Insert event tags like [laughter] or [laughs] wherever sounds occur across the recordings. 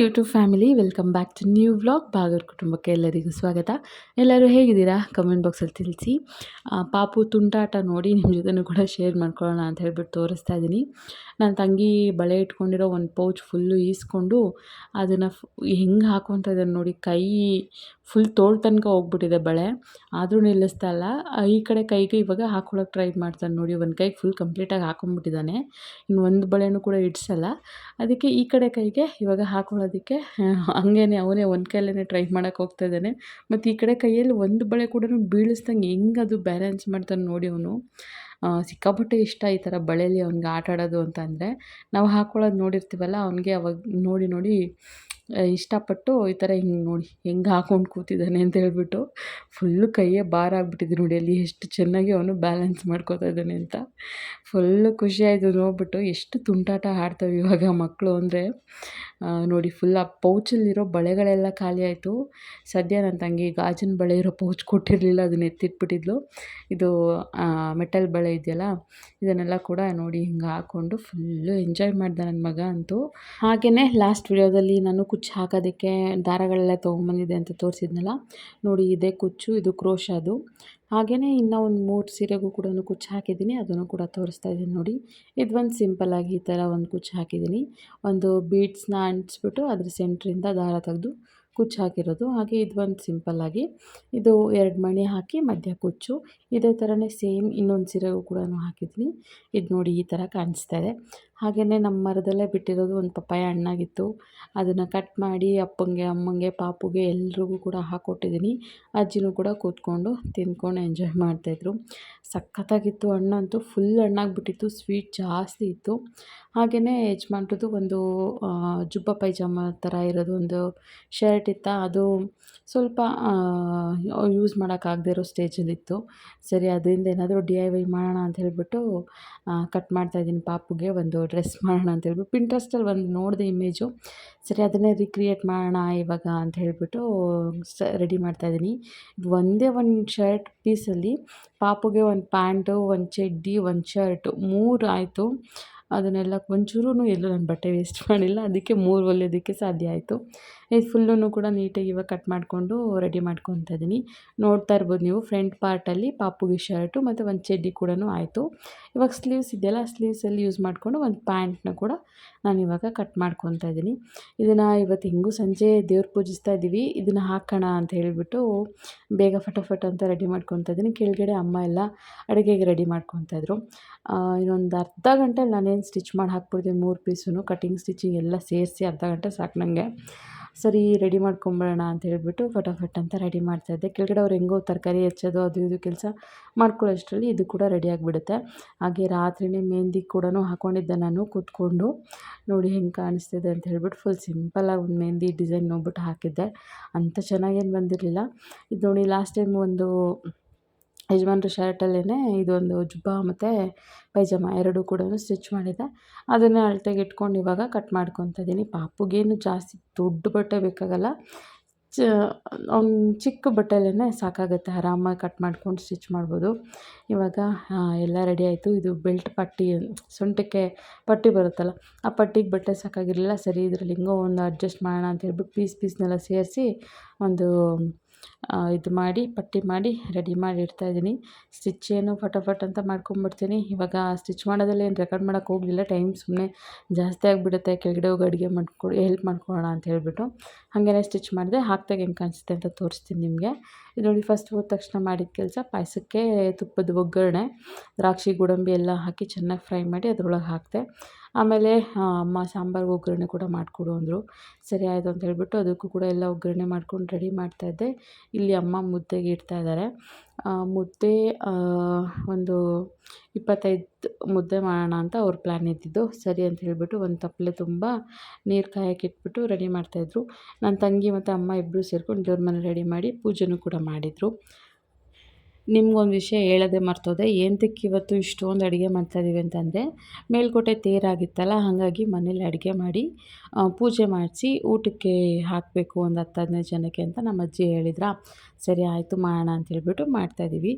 YouTube family, welcome back to new vlog. ಬಾಗರ್ ಕುಟುಂಬಕ್ಕೆ ಎಲ್ಲರಿಗೂ ಸ್ವಾಗತ. ಎಲ್ಲರೂ ಹೇಗಿದ್ದೀರಾ? ಕಮೆಂಟ್ ಬಾಕ್ಸಲ್ಲಿ ತಿಳಿಸಿ. ಪಾಪು ತುಂಟಾಟ ನೋಡಿ ನಿಮ್ಮ ಜೊತೆನೂ ಕೂಡ ಶೇರ್ ಮಾಡ್ಕೊಳ್ಳೋಣ ಅಂತ ಹೇಳ್ಬಿಟ್ಟು ತೋರಿಸ್ತಾ ಇದ್ದೀನಿ ನನ್ನ ತಂಗಿ ಬಳೆ ಇಟ್ಕೊಂಡಿರೋ ಒಂದು ಪೌಚ್ ಫುಲ್ಲು ಈಸ್ಕೊಂಡು ಅದನ್ನು ಹೆಂಗೆ ಹಾಕೊತ ಇದ್ದಾನೆ ನೋಡಿ ಕೈ ಫುಲ್ ತೋಳ್ ತನಕ ಹೋಗ್ಬಿಟ್ಟಿದೆ ಬಳೆ. ಆದರೂ ನಿಲ್ಲಿಸ್ತಾ ಇಲ್ಲ. ಈ ಕಡೆ ಕೈಗೆ ಇವಾಗ ಹಾಕ್ಕೊಳಕ್ಕೆ ಟ್ರೈ ಮಾಡ್ತಾನೆ ನೋಡಿ. ಒಂದು ಕೈಗೆ ಫುಲ್ ಕಂಪ್ಲೀಟಾಗಿ ಹಾಕೊಂಡ್ಬಿಟ್ಟಿದ್ದಾನೆ ಇನ್ನು ಒಂದು ಬಳೆನೂ ಕೂಡ ಇಡ್ಸಲ್ಲ. ಅದಕ್ಕೆ ಈ ಕಡೆ ಕೈಗೆ ಇವಾಗ ಹಾಕೊಳ್ಳೋದಕ್ಕೆ ಹಂಗೇನೆ ಅವನೇ ಒಂದು ಕೈಲೇ ಟ್ರೈ ಮಾಡೋಕ್ಕೆ ಹೋಗ್ತಾ ಇದ್ದಾನೆ. ಮತ್ತು ಈ ಕಡೆ ಕೈಯಲ್ಲಿ ಒಂದು ಬಳೆ ಕೂಡ ಬೀಳಿಸ್ದಂಗೆ ಹೆಂಗೆ ಅದು ಬ್ಯಾಲೆನ್ಸ್ ಮಾಡ್ತಾನೆ ನೋಡಿ ಅವನು. ಸಿಕ್ಕಾಪಟ್ಟೆ ಇಷ್ಟ ಈ ಥರ ಬಳೆಯಲ್ಲಿ ಅವ್ನಿಗೆ ಆಟ ಆಡೋದು ಅಂತ ಅಂದರೆ ನಾವು ಹಾಕ್ಕೊಳ್ಳೋದು ನೋಡಿರ್ತೀವಲ್ಲ, ಅವ್ನಿಗೆ ಅವಾಗ ನೋಡಿ ನೋಡಿ ಇಷ್ಟಪಟ್ಟು ಈ ಥರ ಹಿಂಗೆ ನೋಡಿ ಹೆಂಗೆ ಹಾಕ್ಕೊಂಡು ಕೂತಿದ್ದಾನೆ ಅಂತ ಹೇಳ್ಬಿಟ್ಟು ಫುಲ್ಲು ಕೈಯೇ ಭಾರ ಆಗಿಬಿಟ್ಟಿದೆ ನೋಡಿ ಅಲ್ಲಿ ಎಷ್ಟು ಚೆನ್ನಾಗಿ ಅವನು ಬ್ಯಾಲೆನ್ಸ್ ಮಾಡ್ಕೋತಾ ಇದ್ದಾನೆ ಅಂತ. ಫುಲ್ಲು ಖುಷಿಯಾಯಿತು ನೋಡ್ಬಿಟ್ಟು ಎಷ್ಟು ತುಂಟಾಟ ಆಡ್ತವೆ ಇವಾಗ ಮಕ್ಕಳು ಅಂದರೆ. ನೋಡಿ ಫುಲ್ ಆ ಪೌಚಲ್ಲಿರೋ ಬಳೆಗಳೆಲ್ಲ ಖಾಲಿ ಆಯಿತು. ಸದ್ಯ ನನ್ನ ತಂಗಿ ಗಾಜಿನ ಬಳೆ ಇರೋ ಪೌಚ್ ಕೊಟ್ಟಿರಲಿಲ್ಲ, ಅದನ್ನ ಎತ್ತಿಟ್ಬಿಟ್ಟಿದ್ಲು. ಇದು ಮೆಟಲ್ ಬಳೆ ಇದೆಯಲ್ಲ, ಇದನ್ನೆಲ್ಲ ಕೂಡ ನೋಡಿ ಹಿಂಗೆ ಹಾಕ್ಕೊಂಡು ಫುಲ್ಲು ಎಂಜಾಯ್ ಮಾಡ್ದೆ ನನ್ನ ಮಗ ಅಂತೂ. ಹಾಗೆಯೇ ಲಾಸ್ಟ್ ವಿಡಿಯೋದಲ್ಲಿ ನಾನು ಕುಚ್ಚು ಹಾಕೋದಕ್ಕೆ ದಾರಗಳೆಲ್ಲ ತೊಗೊಂಬಂದಿದೆ ಅಂತ ತೋರಿಸಿದ್ನಲ್ಲ. ನೋಡಿ, ಇದೆ ಕುಚ್ಚು, ಇದು ಕ್ರೋಶ ಅದು. ಹಾಗೆಯೇ ಇನ್ನೂ ಒಂದು ಮೂರು ಸೀರೆಗೂ ಕೂಡ ಕುಚ್ಚು ಹಾಕಿದ್ದೀನಿ, ಅದನ್ನು ಕೂಡ ತೋರಿಸ್ತಾ ಇದ್ದೀನಿ ನೋಡಿ. ಇದು ಒಂದು ಸಿಂಪಲ್ಲಾಗಿ ಈ ಥರ ಒಂದು ಕುಚ್ಚು ಹಾಕಿದ್ದೀನಿ. ಒಂದು ಬೀಡ್ಸ್ನ ಅಂಟಿಸ್ಬಿಟ್ಟು ಅದ್ರ ಸೆಂಟ್ರಿಂದ ದಾರ ತೆಗೆದು ಕುಚ್ಚು ಹಾಕಿರೋದು ಹಾಗೆ ಇದು ಒಂದು ಸಿಂಪಲ್ಲಾಗಿ ಇದು ಎರಡು ಮಣಿ ಹಾಕಿ ಮಧ್ಯ ಕುಚ್ಚು. ಇದೇ ಥರನೇ ಸೇಮ್ ಇನ್ನೊಂದು ಸೀರೆಗೂ ಕೂಡ ಹಾಕಿದ್ವಿ. ಇದು ನೋಡಿ ಈ ಥರ ಕಾಣಿಸ್ತಾ ಇದೆ. ಹಾಗೆಯೇ ನಮ್ಮ ಮರದಲ್ಲೇ ಬಿಟ್ಟಿರೋದು ಒಂದು ಪಪ್ಪಾಯ ಹಣ್ಣಾಗಿತ್ತು. ಅದನ್ನು ಕಟ್ ಮಾಡಿ ಅಪ್ಪಂಗೆ, ಅಮ್ಮಂಗೆ, ಪಾಪುಗೆ ಎಲ್ರಿಗೂ ಕೂಡ ಹಾಕ್ಕೊಟ್ಟಿದ್ದೀನಿ ಅಜ್ಜಿನೂ ಕೂಡ ಕೂತ್ಕೊಂಡು ತಿಂದ್ಕೊಂಡು ಎಂಜಾಯ್ ಮಾಡ್ತಾಯಿದ್ರು. ಸಖತ್ತಾಗಿತ್ತು ಹಣ್ಣಂತೂ. ಫುಲ್ ಹಣ್ಣಾಗ್ಬಿಟ್ಟಿತ್ತು. ಸ್ವೀಟ್ ಜಾಸ್ತಿ ಇತ್ತು. ಹಾಗೆಯೇ ಯಜಮಾನ್ರದ್ದು ಒಂದು ಜುಬ್ಬ ಪೈಜಾಮ ಥರ ಇರೋದು ಒಂದು ಶರ್ಟ್ ಇತ್ತು, ಅದು ಸ್ವಲ್ಪ ಯೂಸ್ ಮಾಡೋಕ್ಕಾಗದೇ ಇರೋ ಸ್ಟೇಜಲ್ಲಿತ್ತು ಸರಿ, ಅದರಿಂದ ಏನಾದರೂ ಡಿ ಐ ವೈ ಮಾಡೋಣ ಅಂತ ಹೇಳಿಬಿಟ್ಟು ಕಟ್ ಮಾಡ್ತಾ ಇದ್ದೀನಿ ಪಾಪುಗೆ, ಒಂದು ಡ್ರೆಸ್ ಮಾಡೋಣ ಅಂತ ಹೇಳ್ಬಿಟ್ಟು ಪಿಂಟ್ರೆಸ್ಟಲ್ಲಿ ಒಂದು ನೋಡಿದೆ ಇಮೇಜು ಸರಿ, ಅದನ್ನೇ ರೀಕ್ರಿಯೇಟ್ ಮಾಡೋಣ ಇವಾಗ ಅಂತ ಹೇಳಿಬಿಟ್ಟು, ಸ ರೆಡಿ ಮಾಡ್ತಾಯಿದ್ದೀನಿ ಒಂದೇ ಒಂದು ಶರ್ಟ್ ಪೀಸಲ್ಲಿ ಪಾಪುಗೆ ಒಂದು ಪ್ಯಾಂಟು ಒಂದು ಚಡ್ಡಿ, ಒಂದು ಶರ್ಟು ಮೂರು ಆಯಿತು. ಅದನ್ನೆಲ್ಲ ಒಂಚೂರೂ ಎಲ್ಲೂ ನಾನು ಬಟ್ಟೆ ವೇಸ್ಟ್ [laughs] ಮಾಡಿಲ್ಲ. ಅದಕ್ಕೆ ಮೂರು ಹೊಲಿಯೋದಕ್ಕೆ ಸಾಧ್ಯ ಆಯಿತು. ಇದು ಫುಲ್ಲೂ ಕೂಡ ನೀಟಾಗಿ ಇವಾಗ ಕಟ್ ಮಾಡಿಕೊಂಡು ರೆಡಿ ಮಾಡ್ಕೊತಾ ಇದ್ದೀನಿ. ನೋಡ್ತಾ ಇರ್ಬೋದು ನೀವು ಫ್ರಂಟ್ ಪಾರ್ಟಲ್ಲಿ ಪಾಪುಗೆ ಶರ್ಟು ಮತ್ತು ಒಂದು ಚಡ್ಡಿ ಕೂಡ ಆಯಿತು. ಇವಾಗ ಸ್ಲೀವ್ಸ್ ಇದೆಯಲ್ಲ, ಸ್ಲೀವ್ಸಲ್ಲಿ ಯೂಸ್ ಮಾಡಿಕೊಂಡು ಒಂದು ಪ್ಯಾಂಟ್ನ ಕೂಡ ನಾನು ಇವಾಗ ಕಟ್ ಮಾಡ್ಕೊತಾ ಇದ್ದೀನಿ. ಇದನ್ನು ಇವತ್ತು ಹೆಂಗೂ ಸಂಜೆ ದೇವ್ರ ಪೂಜಿಸ್ತಾ ಇದ್ದೀವಿ. ಇದನ್ನು ಹಾಕೋಣ ಅಂತ ಹೇಳಿಬಿಟ್ಟು ಬೇಗ ಫಟಾಫಟ್ ಅಂತ ರೆಡಿ ಮಾಡ್ಕೊತಾ ಇದ್ದೀನಿ. ಕೆಳಗಡೆ ಅಮ್ಮ ಎಲ್ಲ ಅಡುಗೆಗೆ ರೆಡಿ ಮಾಡ್ಕೊತಾಯಿದ್ರು ಇನ್ನೊಂದು ಅರ್ಧ ಗಂಟೆ ನಾನೇನು ಸ್ಟಿಚ್ ಮಾಡಿ ಹಾಕ್ಬಿಡ್ತೀನಿ. ಮೂರು ಪೀಸು ಕಟಿಂಗ್ ಸ್ಟಿಚಿಂಗ್ ಎಲ್ಲ ಸೇರಿಸಿ ಅರ್ಧ ಗಂಟೆ ಸಾಕು ನನಗೆ ಸರಿ ರೆಡಿ ಮಾಡ್ಕೊಂಬಿಡೋಣ ಅಂತ ಹೇಳಿಬಿಟ್ಟು ಫಟಾಫಟ್ ಅಂತ ರೆಡಿ ಮಾಡ್ತಾಯಿದ್ದೆ ಕೆಳಗಡೆ ಅವ್ರು ಹೆಂಗೋ ತರಕಾರಿ ಹೆಚ್ಚೋದು, ಅದು ಇದು ಕೆಲಸ ಮಾಡ್ಕೊಳ್ಳೋಷ್ಟರಲ್ಲಿ ಇದು ಕೂಡ ರೆಡಿ ಆಗಿಬಿಡುತ್ತೆ. ಹಾಗೆ ರಾತ್ರಿನೇ ಮೆಹಂದಿ ಕೂಡ ಹಾಕ್ಕೊಂಡಿದ್ದೆ ನಾನು, ಕೂತ್ಕೊಂಡು ನೋಡಿ ಹೆಂಗೆ ಕಾಣಿಸ್ತಿದೆ ಅಂತ ಹೇಳಿಬಿಟ್ಟು ಫುಲ್ ಸಿಂಪಲ್ಲಾಗಿ ಒಂದು ಮೆಹಂದಿ ಡಿಸೈನ್ ನೋಡ್ಬಿಟ್ಟು ಹಾಕಿದ್ದೆ. ಅಂಥ ಚೆನ್ನಾಗೇನು ಬಂದಿರಲಿಲ್ಲ. ಇದು ನೋಡಿ ಲಾಸ್ಟ್ ಟೈಮ್ ಒಂದು ಯಜಮಾನ್ರ ಶರ್ಟಲ್ಲೇ ಇದೊಂದು ಜುಬ್ಬ ಮತ್ತು ಪೈಜಾಮ ಎರಡೂ ಕೂಡ ಸ್ಟಿಚ್ ಮಾಡಿದ್ದೆ ಅದನ್ನೇ ಅಳತೆಗೆ ಇಟ್ಕೊಂಡು ಇವಾಗ ಕಟ್ ಮಾಡ್ಕೊತ ಇದ್ದೀನಿ ಪಾಪುಗೇನು ಜಾಸ್ತಿ ದೊಡ್ಡ ಬಟ್ಟೆ ಬೇಕಾಗಲ್ಲ. ಚ ಅವ್ನು ಚಿಕ್ಕ ಬಟ್ಟೆಲೇ ಸಾಕಾಗುತ್ತೆ. ಆರಾಮಾಗಿ ಕಟ್ ಮಾಡ್ಕೊಂಡು ಸ್ಟಿಚ್ ಮಾಡ್ಬೋದು. ಇವಾಗ ಎಲ್ಲ ರೆಡಿ ಆಯಿತು. ಇದು ಬೆಲ್ಟ್ ಪಟ್ಟಿ, ಸೊಂಟಕ್ಕೆ ಪಟ್ಟಿ ಬರುತ್ತಲ್ಲ, ಆ ಪಟ್ಟಿಗೆ ಬಟ್ಟೆ ಸಾಕಾಗಿರಲಿಲ್ಲ. ಸರಿ, ಇದರಲ್ಲಿ ಹೆಂಗೋ ಒಂದು ಅಡ್ಜಸ್ಟ್ ಮಾಡೋಣ ಅಂತ ಹೇಳ್ಬಿಟ್ಟು ಪೀಸ್ ಪೀಸ್ನೆಲ್ಲ ಸೇರಿಸಿ ಒಂದು ಇದು ಮಾಡಿ, ಪಟ್ಟಿ ಮಾಡಿ ರೆಡಿ ಮಾಡಿ ಇಡ್ತಾಯಿದ್ದೀನಿ ಸ್ಟಿಚ್ ಏನು ಫಟಾಫಟ್ ಅಂತ ಮಾಡ್ಕೊಂಬಿಡ್ತೀನಿ. ಇವಾಗ ಸ್ಟಿಚ್ ಮಾಡೋದ್ರಲ್ಲಿ ಏನು ರೆಕಾರ್ಡ್ ಮಾಡೋಕ್ಕೆ ಹೋಗಲಿಲ್ಲ. ಟೈಮ್ ಸುಮ್ಮನೆ ಜಾಸ್ತಿ ಆಗಿಬಿಡುತ್ತೆ. ಕೆಳಗಡೆ ಹೋಗಿ ಅಡುಗೆ ಮಾಡ್ಕೊಡಿ ಹೆಲ್ಪ್ ಮಾಡ್ಕೊಳ್ಳೋಣ ಅಂತ ಹೇಳಿಬಿಟ್ಟು ಹಾಗೇನೆ ಸ್ಟಿಚ್ ಮಾಡಿದೆ, ಹಾಕ್ದಾಗ ಹೆಂಗೆ ಕಾಣಿಸುತ್ತೆ ಅಂತ ತೋರಿಸ್ತೀನಿ ನಿಮಗೆ. ಇದು ನೋಡಿ ಫಸ್ಟ್ ಹೋದ ತಕ್ಷಣ ಮಾಡಿದ ಕೆಲಸ, ಪಾಯಸಕ್ಕೆ ತುಪ್ಪದ ಒಗ್ಗರಣೆ, ದ್ರಾಕ್ಷಿ, ಗೋಡಂಬಿ ಎಲ್ಲ ಹಾಕಿ ಚೆನ್ನಾಗಿ ಫ್ರೈ ಮಾಡಿ ಅದರೊಳಗೆ ಹಾಕಿದೆ. ಆಮೇಲೆ ಅಮ್ಮ ಸಾಂಬಾರ್ಗೆ ಒಗ್ಗರಣೆ ಕೂಡ ಮಾಡಿಕೊಡು ಅಂದರು. ಸರಿ ಆಯಿತು ಅಂತ ಹೇಳಿಬಿಟ್ಟು ಅದಕ್ಕೂ ಕೂಡ ಎಲ್ಲ ಒಗ್ಗರಣೆ ಮಾಡ್ಕೊಂಡು ರೆಡಿ ಮಾಡ್ತಾಯಿದ್ದೆ ಇಲ್ಲಿ ಅಮ್ಮ ಮುದ್ದೆಗೆ ಇಡ್ತಾ ಇದ್ದಾರೆ. ಮುದ್ದೆ ಒಂದು ಇಪ್ಪತ್ತೈದು ಮುದ್ದೆ ಮಾಡೋಣ ಅಂತ ಅವ್ರ ಪ್ಲ್ಯಾನ್ ಇದ್ದಿದ್ದು. ಸರಿ ಅಂತ ಹೇಳಿಬಿಟ್ಟು ಒಂದು ತಪ್ಪಲೆ ತುಂಬ ನೀರು ಕಾಯಕ್ಕೆ ಇಟ್ಬಿಟ್ಟು ರೆಡಿ ಮಾಡ್ತಾಯಿದ್ರು ನನ್ನ ತಂಗಿ ಮತ್ತು ಅಮ್ಮ ಇಬ್ಬರು ಸೇರ್ಕೊಂಡು ದೇವ್ರ ಮನೆ ರೆಡಿ ಮಾಡಿ ಪೂಜೆನೂ ಕೂಡ ಮಾಡಿದರು. ನಿಮ್ಗೊಂದು ವಿಷಯ ಹೇಳೋದೆ ಮರ್ತೋದೆ ಏಂತಕ್ಕೆ ಇವತ್ತು ಇಷ್ಟೊಂದು ಅಡುಗೆ ಮಾಡ್ತಾಯಿದ್ದೀವಿ ಅಂತಂದರೆ, ಮೇಲ್ಕೋಟೆ ತೇರಾಗಿತ್ತಲ್ಲ ಹಾಗಾಗಿ ಮನೇಲಿ ಅಡುಗೆ ಮಾಡಿ ಪೂಜೆ ಮಾಡಿಸಿ ಊಟಕ್ಕೆ ಹಾಕಬೇಕು ಒಂದು ಹತ್ತು ಹದಿನೈದು ಜನಕ್ಕೆ ಅಂತ ನಮ್ಮ ಅಜ್ಜಿ ಹೇಳಿದ್ರಾ. ಸರಿ, ಆಯಿತು ಮಾಡೋಣ ಅಂತ ಹೇಳ್ಬಿಟ್ಟು ಮಾಡ್ತಾಯಿದ್ದೀವಿ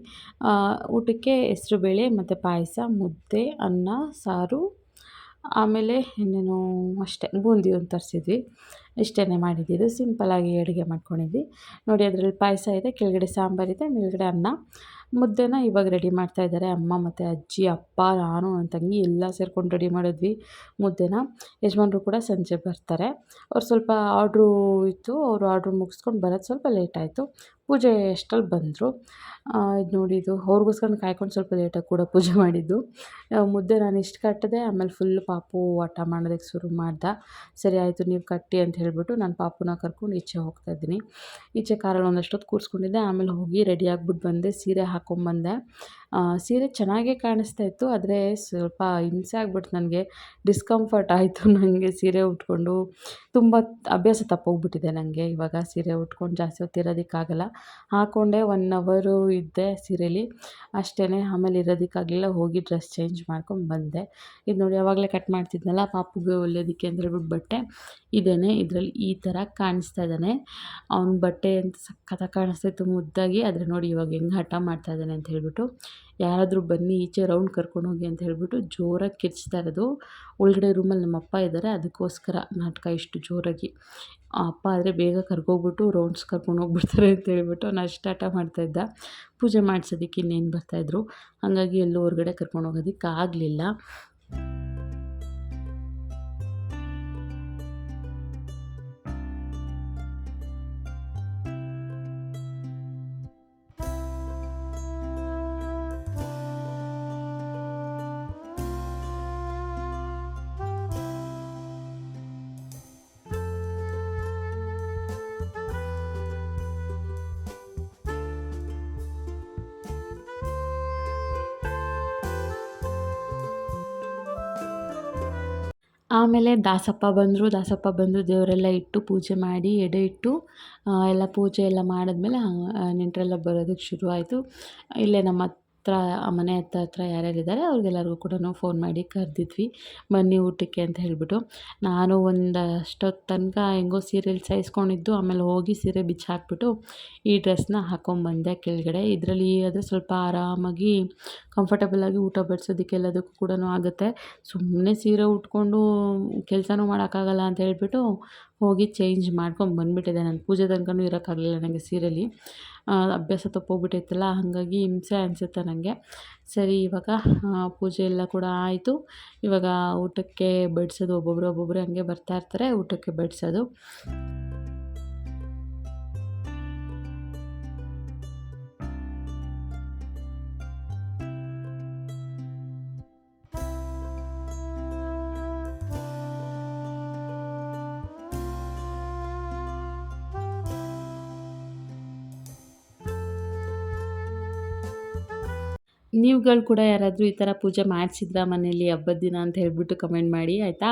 ಊಟಕ್ಕೆ ಹೆಸ್ರುಬೇಳೆ ಮತ್ತು ಪಾಯಸ, ಮುದ್ದೆ, ಅನ್ನ, ಸಾರು, ಆಮೇಲೆ ಇನ್ನೇನು ಅಷ್ಟೇ, ಬೂಂದಿ ಒಂದು ತರಿಸಿದ್ವಿ. ಇಷ್ಟೇ ಮಾಡಿದ್ದಿದ್ದು ಸಿಂಪಲ್ಲಾಗಿ ಅಡುಗೆ ಮಾಡ್ಕೊಂಡಿದ್ವಿ. ನೋಡಿ, ಅದರಲ್ಲಿ ಪಾಯಸ ಇದೆ, ಕೆಳಗಡೆ ಸಾಂಬಾರಿದೆ ಮೇಲ್ಗಡೆ ಅನ್ನ. ಮುದ್ದೆನ ಇವಾಗ ರೆಡಿ ಮಾಡ್ತಾ ಇದ್ದಾರೆ ಅಮ್ಮ ಮತ್ತು ಅಜ್ಜಿ, ಅಪ್ಪ, ನಾನು, ನನ್ನ ತಂಗಿ ಎಲ್ಲ ಸೇರ್ಕೊಂಡು ರೆಡಿ ಮಾಡಿದ್ವಿ ಮುದ್ದೆನ. ಯಜಮಾನ್ರು ಕೂಡ ಸಂಜೆ ಬರ್ತಾರೆ. ಅವ್ರು ಸ್ವಲ್ಪ ಆರ್ಡ್ರು ಇತ್ತು, ಅವರು ಆರ್ಡ್ರು ಮುಗಿಸ್ಕೊಂಡು ಬರೋದು ಸ್ವಲ್ಪ ಲೇಟ್ ಆಯಿತು. ಪೂಜೆ ಎಷ್ಟಲ್ಲಿ ಬಂದರು. ಇದು ನೋಡಿ, ಇದು ಅವ್ರಿಗೋಸ್ಕರ ಕಾಯ್ಕೊಂಡು ಸ್ವಲ್ಪ ಲೇಟಾಗಿ ಕೂಡ ಪೂಜೆ ಮಾಡಿದ್ದು. ಮುದ್ದೆ ನಾನು ಇಷ್ಟು ಕಟ್ಟಿದೆ, ಆಮೇಲೆ ಫುಲ್ ಪಾಪು ಆಟ ಮಾಡೋದಕ್ಕೆ ಶುರು ಮಾಡ್ದೆ. ಸರಿ, ಆಯಿತು, ನೀವು ಕಟ್ಟಿ ಅಂತ ಹೇಳಿಬಿಟ್ಟು ನಾನು ಪಾಪುನ ಕರ್ಕೊಂಡು ಈಚೆ ಹೋಗ್ತಾ ಇದ್ದೀನಿ. ಈಚೆ ಕಾರಲ್ಲಿ ಒಂದಷ್ಟೊತ್ತು ಕೂರಿಸ್ಕೊಂಡಿದ್ದೆ, ಆಮೇಲೆ ಹೋಗಿ ರೆಡಿ ಆಗ್ಬಿಟ್ಟು ಬಂದೆ, ಸೀರೆ ಹಾಕ್ಕೊಂಬಂದೆ ಸೀರೆ ಚೆನ್ನಾಗೇ ಕಾಣಿಸ್ತಾ ಇತ್ತು, ಆದರೆ ಸ್ವಲ್ಪ ಹಿಂಸೆ ಆಗ್ಬಿಟ್ಟು ನನಗೆ. ಡಿಸ್ಕಂಫರ್ಟ್ ಆಯಿತು ನನಗೆ ಸೀರೆ ಉಟ್ಕೊಂಡು. ತುಂಬ ಅಭ್ಯಾಸ ತಪ್ಪೋಗ್ಬಿಟ್ಟಿದೆ ನನಗೆ ಇವಾಗ ಸೀರೆ ಉಟ್ಕೊಂಡು ಜಾಸ್ತಿ ಹೊತ್ತು ಇರೋದಕ್ಕಾಗಲ್ಲ. ಹಾಕ್ಕೊಂಡೆ ಒನ್ ಅವರು ಇದ್ದೆ ಸೀರೆಲಿ. ಅಷ್ಟೇ ಆಮೇಲೆ ಇರೋದಕ್ಕಾಗಲಿಲ್ಲ, ಹೋಗಿ ಡ್ರೆಸ್ ಚೇಂಜ್ ಮಾಡ್ಕೊಂಡು ಬಂದೆ. ಇದು ನೋಡಿ ಯಾವಾಗಲೇ ಕಟ್ ಮಾಡ್ತಿದ್ನಲ್ಲ, ಪಾಪುಗೆ ಒಳ್ಳೆಯದಕ್ಕೆ ಅಂತ ಹೇಳ್ಬಿಟ್ಟು ಬಟ್ಟೆ. ಇದೇನೆ, ಇದರಲ್ಲಿ ಈ ಥರ ಕಾಣಿಸ್ತಾ ಇದ್ದಾನೆ. ಅವ್ನ ಬಟ್ಟೆ ಅಂತ ಸಖತ್ತಾಗಿ ಕಾಣಿಸ್ತಾ ಇತ್ತು ಮುದ್ದಾಗಿ, ಆದರೆ ನೋಡಿ ಇವಾಗ ಹೆಂಗೆ ಹಠ ಮಾಡ್ತಾ ಇದ್ದಾನೆ ಅಂತ ಹೇಳ್ಬಿಟ್ಟು ಯಾರಾದರೂ ಬನ್ನಿ, ಈಚೆ ರೌಂಡ್ ಕರ್ಕೊಂಡು ಹೋಗಿ ಅಂತ ಹೇಳಿಬಿಟ್ಟು ಜೋರಾಗಿ ಕಿರ್ಚ್ತಾ ಇರೋದು. ಒಳಗಡೆ ರೂಮಲ್ಲಿ ನಮ್ಮ ಅಪ್ಪ ಇದ್ದಾರೆ, ಅದಕ್ಕೋಸ್ಕರ ನಾಟಕ ಇಷ್ಟು ಜೋರಾಗಿ. ಅಪ್ಪ ಆದರೆ ಬೇಗ ಕರ್ಕೋಗ್ಬಿಟ್ಟು ರೌಂಡ್ಸ್ ಕರ್ಕೊಂಡು ಹೋಗ್ಬಿಡ್ತಾರೆ ಅಂತ ಹೇಳಿಬಿಟ್ಟು ನಾನು ಅಷ್ಟು ಮಾಡ್ತಾಯಿದ್ದ ಪೂಜೆ ಮಾಡಿಸೋದಕ್ಕೆ ಇನ್ನೇನು ಬರ್ತಾಯಿದ್ರು ಹಾಗಾಗಿ ಎಲ್ಲೂ ಹೊರಗಡೆ ಕರ್ಕೊಂಡು ಹೋಗೋದಕ್ಕೆ ಆಗಲಿಲ್ಲ ಆಮೇಲೆ ದಾಸಪ್ಪ ಬಂದರು, ದಾಸಪ್ಪ ಬಂದು ದೇವರೆಲ್ಲ ಇಟ್ಟು ಪೂಜೆ ಮಾಡಿ ಎಡೆ ಇಟ್ಟು ಎಲ್ಲ ಪೂಜೆ ಎಲ್ಲ ಮಾಡಿದ್ಮೇಲೆ ನೆಂಟರೆಲ್ಲ ಬರೋದಕ್ಕೆ ಶುರುವಾಯಿತು. ಇಲ್ಲೇ ನಮ್ಮ ಹತ್ರ ಮನೆ ಹತ್ರ ಹತ್ರ ಯಾರ್ಯಾರಿದ್ದಾರೆ ಅವ್ರಿಗೆಲ್ಲರಿಗೂ ಕೂಡ ಫೋನ್ ಮಾಡಿ ಕರೆದಿದ್ವಿ. ಬನ್ನಿ ಊಟಕ್ಕೆ ಅಂತ ಹೇಳಿಬಿಟ್ಟು. ನಾನು ಒಂದಷ್ಟೊತ್ತು ತನಕ ಹೆಂಗೋ ಸೀರೆಲಿ ಸಹಿಸ್ಕೊಂಡಿದ್ದು ಆಮೇಲೆ ಹೋಗಿ ಸೀರೆ ಬಿಚ್ಚಿ ಹಾಕ್ಬಿಟ್ಟು ಈ ಡ್ರೆಸ್ನ ಹಾಕ್ಕೊಂಬಂದೆ ಕೆಳಗಡೆ. ಇದರಲ್ಲಿ ಆದರೆ ಸ್ವಲ್ಪ ಆರಾಮಾಗಿ ಕಂಫರ್ಟಬಲಾಗಿ ಊಟ ಬಡಿಸೋದಕ್ಕೆ ಎಲ್ಲದಕ್ಕೂ ಕೂಡ ಆಗುತ್ತೆ. ಸುಮ್ಮನೆ ಸೀರೆ ಉಟ್ಕೊಂಡು ಕೆಲಸನೂ ಮಾಡೋಕ್ಕಾಗಲ್ಲ ಅಂತ ಹೇಳ್ಬಿಟ್ಟು ಹೋಗಿ ಚೇಂಜ್ ಮಾಡ್ಕೊಂಡು ಬಂದ್ಬಿಟ್ಟಿದೆ. ನಾನು ಪೂಜೆ ತನಕನೂ ಇರೋಕ್ಕಾಗಲಿಲ್ಲ ನನಗೆ ಸೀರೆಯಲ್ಲಿ ಅಭ್ಯಾಸ ತಪ್ಪೋಗ್ಬಿಟ್ಟೈತಲ್ಲ, ಹಾಗಾಗಿ ಹಿಂಸೆ ಅನಿಸುತ್ತೆ ನನಗೆ ಸರಿ, ಇವಾಗ ಪೂಜೆ ಎಲ್ಲ ಕೂಡ ಆಯಿತು. ಇವಾಗ ಊಟಕ್ಕೆ ಬಡಿಸೋದು ಒಬ್ಬೊಬ್ಬರು ಒಬ್ಬೊಬ್ಬರು ಹಂಗೆ ಬರ್ತಾ ಇರ್ತಾರೆ, ಊಟಕ್ಕೆ ಬಡಿಸೋದು. ನೀವುಗಳು ಕೂಡ ಯಾರಾದರೂ ಈ ಥರ ಪೂಜೆ ಮಾಡಿಸಿದ್ರಾ ಮನೇಲಿ ಹಬ್ಬದ ದಿನ ಅಂತ ಹೇಳಿಬಿಟ್ಟು ಕಮೆಂಟ್ ಮಾಡಿ, ಆಯಿತಾ?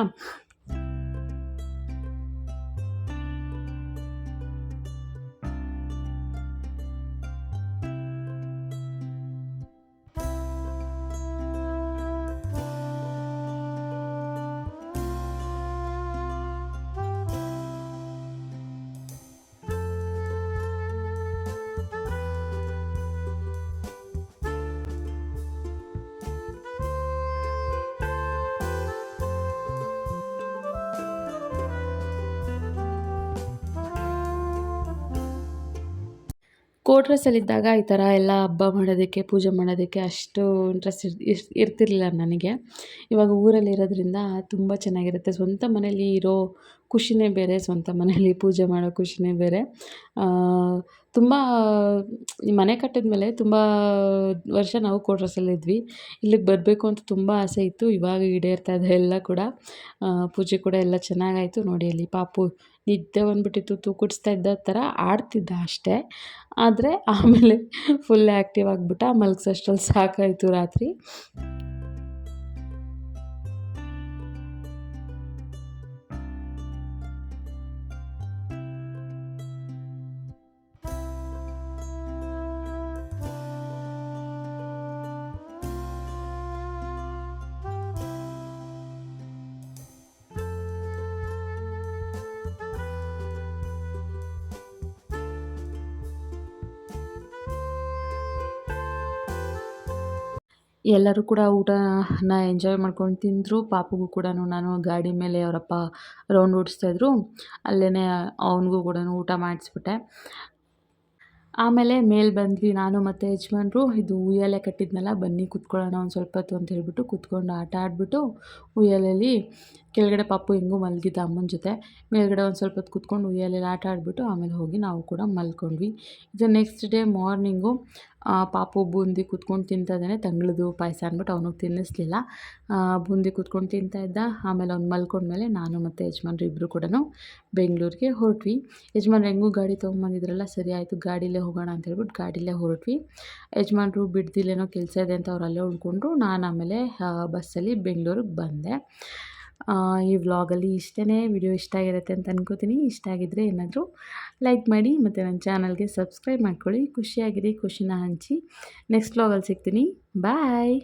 ಕೋಟ್ರಸಲ್ಲಿದ್ದಾಗ ಈ ಥರ ಎಲ್ಲ ಹಬ್ಬ ಮಾಡೋದಕ್ಕೆ, ಪೂಜೆ ಮಾಡೋದಕ್ಕೆ ಅಷ್ಟು ಇಂಟ್ರೆಸ್ಟ್ ಇರ್ ಇರ್ತಿರಲಿಲ್ಲ ನನಗೆ. ಇವಾಗ ಊರಲ್ಲಿರೋದ್ರಿಂದ ತುಂಬ ಚೆನ್ನಾಗಿರುತ್ತೆ. ಸ್ವಂತ ಮನೇಲಿ ಇರೋ ಖುಷಿನೇ ಬೇರೆ, ಸ್ವಂತ ಮನೇಲಿ ಪೂಜೆ ಮಾಡೋ ಖುಷಿನೇ ಬೇರೆ. ತುಂಬ ಮನೆ ಕಟ್ಟಿದ ಮೇಲೆ ತುಂಬ ವರ್ಷ ನಾವು ಕೋಟ್ರಸಲ್ಲಿದ್ವಿ ಇಲ್ಲಿಗೆ ಬರಬೇಕು ಅಂತ ತುಂಬ ಆಸೆ ಇತ್ತು. ಇವಾಗ ಈಡೇರ್ತಾ ಇದೆ ಎಲ್ಲ ಕೂಡ. ಪೂಜೆ ಕೂಡ ಎಲ್ಲ ಚೆನ್ನಾಗಾಯಿತು. ನೋಡಿ ಅಲ್ಲಿ ಪಾಪು ನಿದ್ದೆ ಬಂದುಬಿಟ್ಟಿತ್ತು, ತೂಕಡಿಸ್ತಾ ಇದ್ದ ಥರ ಆಡ್ತಿದ್ದ ಅಷ್ಟೇ. ಆದರೆ ಆಮೇಲೆ ಫುಲ್ ಆ್ಯಕ್ಟಿವ್ ಆಗಿಬಿಟ್ಟ ಮಲಗ್ಸೋಷ್ಟ್ರಲ್ಲಿ ಸಾಕಾಯಿತು ರಾತ್ರಿ. ಎಲ್ಲರೂ ಕೂಡ ಊಟನ ಎಂಜಾಯ್ ಮಾಡ್ಕೊಂಡು ತಿಂದರು. ಪಾಪುಗೂ ಕೂಡ ನಾನು ಗಾಡಿ ಮೇಲೆ ಅವರಪ್ಪ ರೌಂಡ್ ಓಡಿಸ್ತಾಯಿದ್ರು ಅಲ್ಲೇ ಅವನಿಗೂ ಕೂಡ ಊಟ ಮಾಡಿಸ್ಬಿಟ್ಟೆ. ಆಮೇಲೆ ಮೇಲೆ ಬಂದ್ವಿ ನಾನು ಮತ್ತು ಯಜಮಾನ್ರು. ಇದು ಉಯ್ಯಾಲೆ ಕಟ್ಟಿದ್ನಲ್ಲ, ಬನ್ನಿ ಕುತ್ಕೊಳ್ಳೋಣ ಒಂದು ಸ್ವಲ್ಪ ಹೊತ್ತು ಅಂತ ಹೇಳ್ಬಿಟ್ಟು ಕುತ್ಕೊಂಡು ಆಟ ಆಡಿಬಿಟ್ಟು ಉಯ್ಯಾಲೆಯಲ್ಲಿ ಕೆಳಗಡೆ ಪಾಪು ಹೆಂಗೂ ಮಲಗಿದ್ದ ಅಮ್ಮನ ಜೊತೆ. ಮೇಲ್ಗಡೆ ಒಂದು ಸ್ವಲ್ಪ ಹೊತ್ತು ಕೂತ್ಕೊಂಡು ಉಯ್ಯಾಲೆಯಲ್ಲಿ ಆಟ ಆಡಿಬಿಟ್ಟು ಆಮೇಲೆ ಹೋಗಿ ನಾವು ಕೂಡ ಮಲ್ಕೊಂಡ್ವಿ. ಇದು ನೆಕ್ಸ್ಟ್ ಡೇ ಮಾರ್ನಿಂಗು ಪಾಪು ಬೂಂದಿ ಕುತ್ಕೊಂಡು ತಿಂತಾ ಇದ್ದಾನೆ. ತಂಗಳದು ಪಾಯಸ ಅಂದ್ಬಿಟ್ಟು ಅವನಿಗೆ ತಿನ್ನಿಸ್ಲಿಲ್ಲ. ಬೂಂದಿ ಕುತ್ಕೊಂಡು ತಿಂತಾ ಇದ್ದ. ಆಮೇಲೆ ಅವ್ನು ಮಲ್ಕೊಂಡ್ಮೇಲೆ ನಾನು ಮತ್ತು ಯಜಮಾನ್ರು ಇಬ್ಬರು ಕೂಡ ಬೆಂಗಳೂರಿಗೆ ಹೊರಟ್ವಿ. ಯಜಮಾನ್ರು ಹೆಂಗೂ ಗಾಡಿ ತೊಗೊಂಬಂದಿದ್ರಲ್ಲ, ಸರಿ ಆಯಿತು, ಗಾಡೀಲೇ ಹೋಗೋಣ ಅಂತ ಹೇಳ್ಬಿಟ್ಟು ಗಾಡೀಲೇ ಹೊರಟ್ವಿ. ಯಜಮಾನ್ರು ಬಿಡ್ದಿಲ್ಲೇನೋ ಕೆಲಸ ಇದೆ ಅಂತ ಅವ್ರು ಉಳ್ಕೊಂಡ್ರು ನಾನು ಆಮೇಲೆ ಬಸ್ಸಲ್ಲಿ ಬೆಂಗಳೂರಿಗೆ ಬಂದೆ. ಈ ವ್ಲಾಗಲ್ಲಿ ಇಷ್ಟೇ ವಿಡಿಯೋ ಇಷ್ಟ ಆಗಿರುತ್ತೆ ಅಂತ ಅನ್ಕೋತೀನಿ. ಇಷ್ಟ ಆಗಿದ್ದರೆ ಏನಾದರೂ ಲೈಕ್ ಮಾಡಿ ಮತ್ತು ನನ್ನ ಚಾನಲ್ಗೆ ಸಬ್ಸ್ಕ್ರೈಬ್ ಮಾಡ್ಕೊಳ್ಳಿ. ಖುಷಿಯಾಗಿರಿ, ಖುಷಿನ ಹಂಚಿ. ನೆಕ್ಸ್ಟ್ ವ್ಲಾಗಲ್ಲಿ ಸಿಗ್ತೀನಿ. ಬಾಯ್!